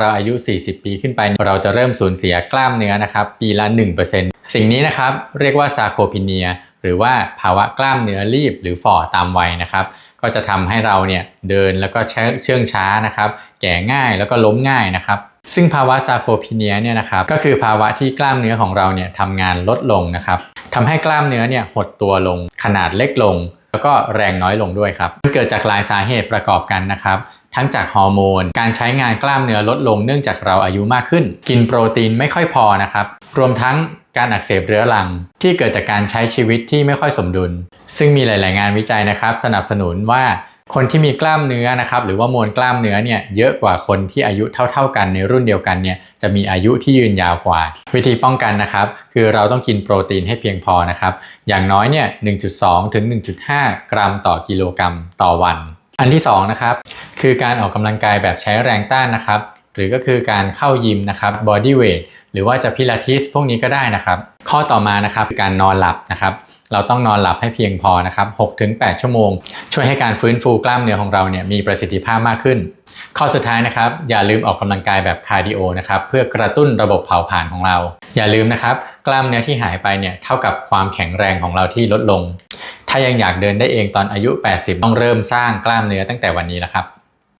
เราอายุ 40 ปีขึ้นไป เราจะเริ่มสูญเสียกล้ามเนื้อนะครับปีละ 1%สิ่งนี้นะครับเรียกว่าซาโคพิเนีย หรือว่าภาวะกล้ามเนื้อรีบหรือฝ่อตามวัยนะครับก็จะทำให้เราเนี่ยเดินแล้วก็เชื่องช้านะครับแก่ง่ายแล้วก็ล้มง่ายนะครับซึ่งภาวะซาโคพิเนียเนี่ยนะครับก็คือภาวะที่กล้ามเนื้อของเราเนี่ยทำงานลดลงนะครับทำให้กล้ามเนื้อเนี่ยหดตัวลง ขนาดเล็กลง แล้วก็แรงน้อยลงด้วยครับมันเกิดจากหลายสาเหตุประกอบกันนะครับ ทั้งจากฮอร์โมน การใช้งานกล้ามเนื้อลดลงเนื่องจากเราอายุมากขึ้น กินโปรตีนไม่ค่อยพอนะครับ รวมทั้งการอักเสบเรื้อรัง ที่เกิดจากการใช้ชีวิตที่ไม่ค่อยสมดุล ซึ่งมีหลาย ๆ งานวิจัยนะครับ สนับสนุนว่าคนที่มีกล้ามเนื้อนะครับหรือว่ามวลกล้ามเนื้อเนี่ยเยอะกว่าคนที่อายุเท่า ๆ กันในรุ่นเดียวกันเนี่ยจะมีอายุที่ยืนยาวกว่า วิธีป้องกันนะครับคือเราต้องกินโปรตีนให้เพียงพอนะครับอย่างน้อยเนี่ย1.2 ถึง 1.5 กรัมต่อกิโลกรัมต่อวัน อันที่2นะครับคือการออกกำลังกายแบบใช้แรงต้านนะครับ หรือก็คือการเข้ายิมนะครับ body weight หรือว่าจะพิลาทิสพวกนี้ก็ได้นะครับ ข้อต่อมานะครับการนอนหลับนะครับ เราต้องนอนหลับให้เพียงพอนะครับ 6-8 ชั่วโมง ช่วยให้การฟื้นฟูกล้ามเนื้อของเราเนี่ยมีประสิทธิภาพมากขึ้น ข้อสุดท้ายนะครับ อย่าลืมออกกำลังกายแบบคาร์ดิโอนะครับเพื่อกระตุ้นระบบเผาผลาญของเรา อย่าลืมนะครับ กล้ามเนื้อที่หายไปเนี่ยเท่ากับความแข็งแรงของเราที่ลดลง ถ้ายังอยากเดินได้เองตอนอายุ 80 ต้องเริ่มสร้างกล้ามเนื้อตั้งแต่วันนี้แล้วครับ